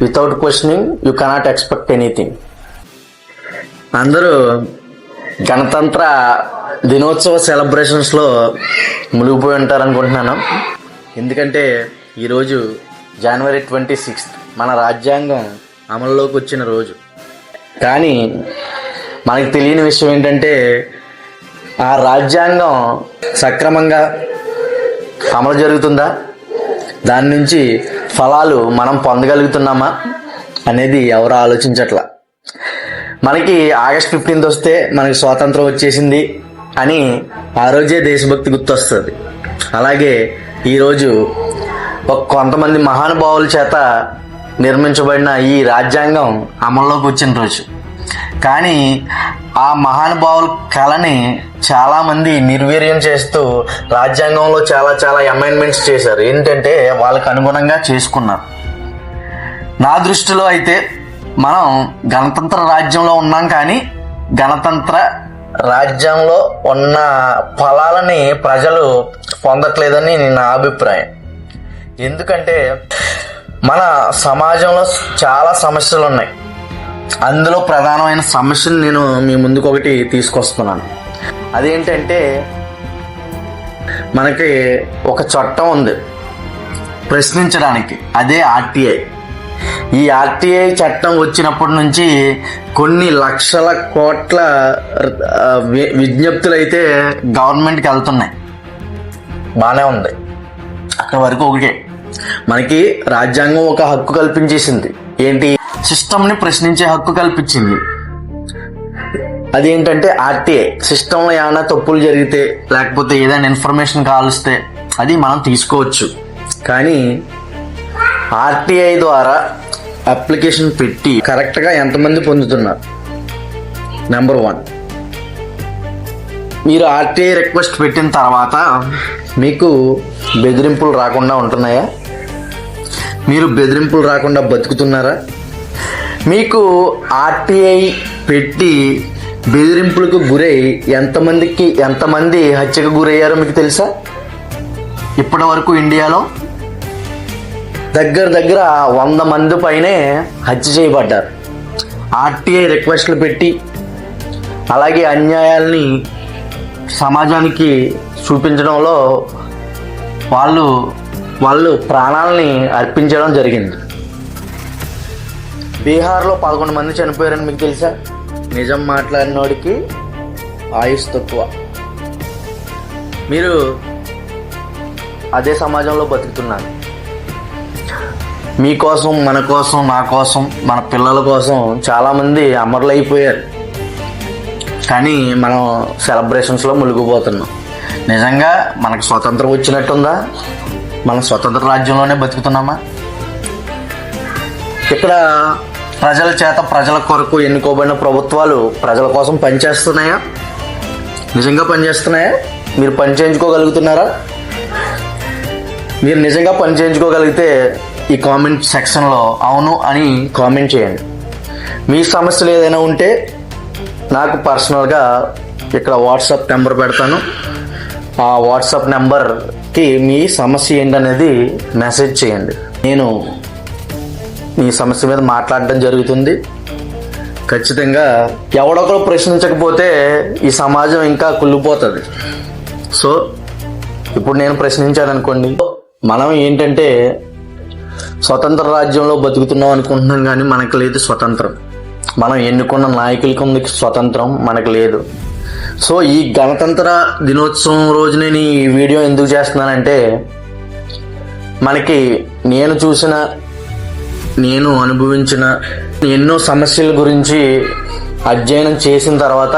Without questioning you cannot expect anything అందరూ గణతంత్ర దినోత్సవ సెలబ్రేషన్స్లో మునిగిపోయి ఉంటారు అనుకుంటున్నాను ఎందుకంటే ఈరోజు జనవరి ట్వంటీ సిక్స్త్ మన రాజ్యాంగం అమల్లోకి వచ్చిన రోజు. కానీ మనకి తెలియని విషయం ఏంటంటే ఆ రాజ్యాంగం సక్రమంగా అమలు జరుగుతుందా? దాని నుంచి ఫలాలు మనం పొందగలుగుతున్నామా అనేది ఎవరు ఆలోచించట్లా? మనకి ఆగస్ట్ ఫిఫ్టీన్త్ వస్తే మనకి స్వాతంత్రం వచ్చేసింది అని ఆ రోజే దేశభక్తి గుర్తొస్తుంది. అలాగే ఈరోజు ఒక కొంతమంది మహానుభావుల చేత నిర్మించబడిన ఈ రాజ్యాంగం అమల్లోకి వచ్చిన రోజు. కానీ ఆ మహానుభావుల కళని చాలామంది నిర్వీర్యం చేస్తూ రాజ్యాంగంలో చాలా చాలా అమెండ్మెంట్స్ చేశారు. ఏంటంటే వాళ్ళకు అనుగుణంగా చేసుకున్నారు. నా దృష్టిలో అయితే మనం గణతంత్ర రాజ్యంలో ఉన్నాం కానీ గణతంత్ర రాజ్యంలో ఉన్న ఫలాలని ప్రజలు పొందట్లేదని నా అభిప్రాయం. ఎందుకంటే మన సమాజంలో చాలా సమస్యలు ఉన్నాయి అందులో ప్రధానమైన సమస్యను నేను మీ ముందుకు ఒకటి తీసుకొస్తున్నాను. అదేంటంటే మనకి ఒక చట్టం ఉంది. ప్రశ్నించడానికి అదే ఆర్టీఐ. ఈ ఆర్టీఐ చట్టం వచ్చినప్పటి నుంచి కొన్ని లక్షల కోట్ల వి- విజ్ఞప్తులు అయితే గవర్నమెంట్కి వెళ్తున్నాయి. బాగానే ఉంది. అక్కడ వరకు ఒకటే. మనకి రాజ్యాంగం ఒక హక్కు కల్పించేసింది. ఏంటి? సిస్టమ్ని ప్రశ్నించే హక్కు కల్పించింది. అదేంటంటే ఆర్టీఐ సిస్టంలో ఏమైనా తప్పులు జరిగితే లేకపోతే ఏదైనా ఇన్ఫర్మేషన్ కాల్స్తే అది మనం తీసుకోవచ్చు. కానీ ఆర్టీఐ ద్వారా అప్లికేషన్ పెట్టి కరెక్ట్గా ఎంతమంది పొందుతున్నారు? నెంబర్ వన్ మీరు ఆర్టీఐ రిక్వెస్ట్ పెట్టిన తర్వాత మీకు బెదిరింపులు రాకుండా ఉంటున్నాయా? మీరు బెదిరింపులు రాకుండా బతుకుతున్నారా? మీకు ఆర్టీఐ పెట్టి బెదిరింపులకు గురై ఎంతమందికి ఎంతమంది హత్యకు గురయ్యారో మీకు తెలుసా? ఇప్పటి వరకు ఇండియాలో దగ్గర దగ్గర వంద మంది పైనే హత్య చేయబడ్డారు. ఆర్టీఐ రిక్వెస్ట్లు పెట్టి అలాగే అన్యాయాల్ని సమాజానికి చూపించడంలో వాళ్ళు వాళ్ళు ప్రాణాలని అర్పించడం జరిగింది. బీహార్లో పదకొండు మంది చనిపోయారని మీకు తెలుసా? నిజం మాట్లాడినోడికి ఆయుష్ తక్కువ. మీరు అదే సమాజంలో బతుకుతున్నారు. మీకోసం మన కోసం నా కోసం మన పిల్లల కోసం చాలామంది అమరులైపోయారు. కానీ మనం సెలబ్రేషన్స్లో మునిగిపోతున్నాం. నిజంగా మనకు స్వతంత్రం వచ్చినట్టుందా? మనం స్వతంత్ర రాజ్యంలోనే బతుకుతున్నామా? ఇక్కడ ప్రజల చేత ప్రజల కొరకు ఎన్నుకోబడిన ప్రభుత్వాలు ప్రజల కోసం పనిచేస్తున్నాయా? నిజంగా పనిచేస్తున్నాయా? మీరు పని చేయించుకోగలుగుతున్నారా? మీరు నిజంగా పని చేయించుకోగలిగితే ఈ కామెంట్ సెక్షన్లో అవును అని కామెంట్ చేయండి. మీ సమస్యలు ఏదైనా ఉంటే నాకు పర్సనల్గా ఇక్కడ వాట్సాప్ నెంబర్ పెడతాను. ఆ వాట్సాప్ నెంబర్కి మీ సమస్య ఏంటనేది మెసేజ్ చేయండి. నేను ఈ సమస్య మీద మాట్లాడడం జరుగుతుంది. ఖచ్చితంగా ఎవడొకరు ప్రశ్నించకపోతే ఈ సమాజం ఇంకా కుళ్ళిపోతుంది. సో ఇప్పుడు నేను ప్రశ్నించాను అనుకోండి. మనం ఏంటంటే స్వతంత్ర రాజ్యంలో బతుకుతున్నాం అనుకుంటున్నాం కానీ మనకు లేదు స్వతంత్రం. మనం ఎన్నుకున్న నాయకులకి ఉంది స్వతంత్రం మనకు లేదు. సో ఈ గణతంత్ర దినోత్సవం రోజు నేను ఈ వీడియో ఎందుకు చేస్తున్నానంటే మనకి నేను చూసిన నేను అనుభవించిన ఎన్నో సమస్యల గురించి అధ్యయనం చేసిన తర్వాత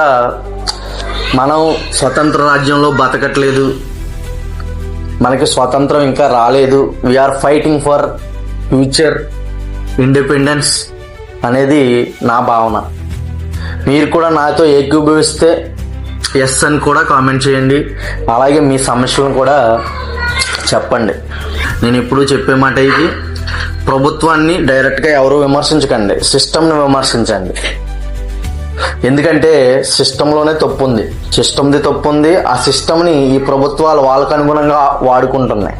మనం స్వతంత్ర రాజ్యంలో బతకట్లేదు. మనకి స్వతంత్రం ఇంకా రాలేదు. We're fighting for future independence అనేది నా భావన. మీరు కూడా నాతో ఏకీభవిస్తే ఎస్ అని కూడా కామెంట్ చేయండి. అలాగే మీ సమస్యలను కూడా చెప్పండి. నేను ఎప్పుడూ చెప్పే మాట ఇది. ప్రభుత్వాన్ని డైరెక్ట్గా ఎవరు విమర్శించకండి. సిస్టమ్ని విమర్శించండి. ఎందుకంటే సిస్టంలోనే తప్పు ఉంది సిస్టమ్ది తప్పు ఉంది ఆ సిస్టమ్ని ఈ ప్రభుత్వాలు వాళ్ళకు అనుగుణంగా వాడుకుంటున్నాయి.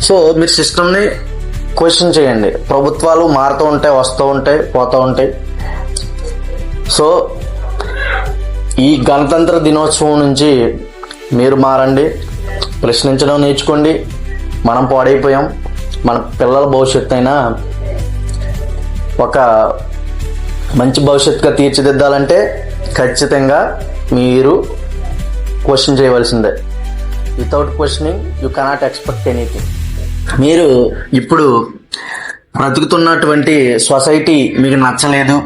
సో మీరు సిస్టమ్ని క్వశ్చన్ చేయండి. ప్రభుత్వాలు మారుతూ ఉంటాయి వస్తూ ఉంటాయి పోతూ ఉంటాయి. సో ఈ గణతంత్ర దినోత్సవం నుంచి మీరు మారండి. ప్రశ్నించడం నేర్చుకోండి. మనం పాడైపోయాం. మన పిల్లల భవిష్యత్తు అయినా ఒక మంచి భవిష్యత్తుగా తీర్చిదిద్దాలంటే ఖచ్చితంగా మీరు క్వశ్చన్ చేయవలసిందే. Without questioning you cannot expect anything మీరు ఇప్పుడు బ్రతుకుతున్నటువంటి సొసైటీ మీకు నచ్చలేదు.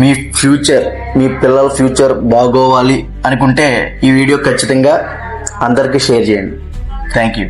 మీ ఫ్యూచర్ మీ పిల్లల ఫ్యూచర్ బాగోవాలి అనుకుంటే ఈ వీడియో ఖచ్చితంగా అందరికీ షేర్ చేయండి. Thank you.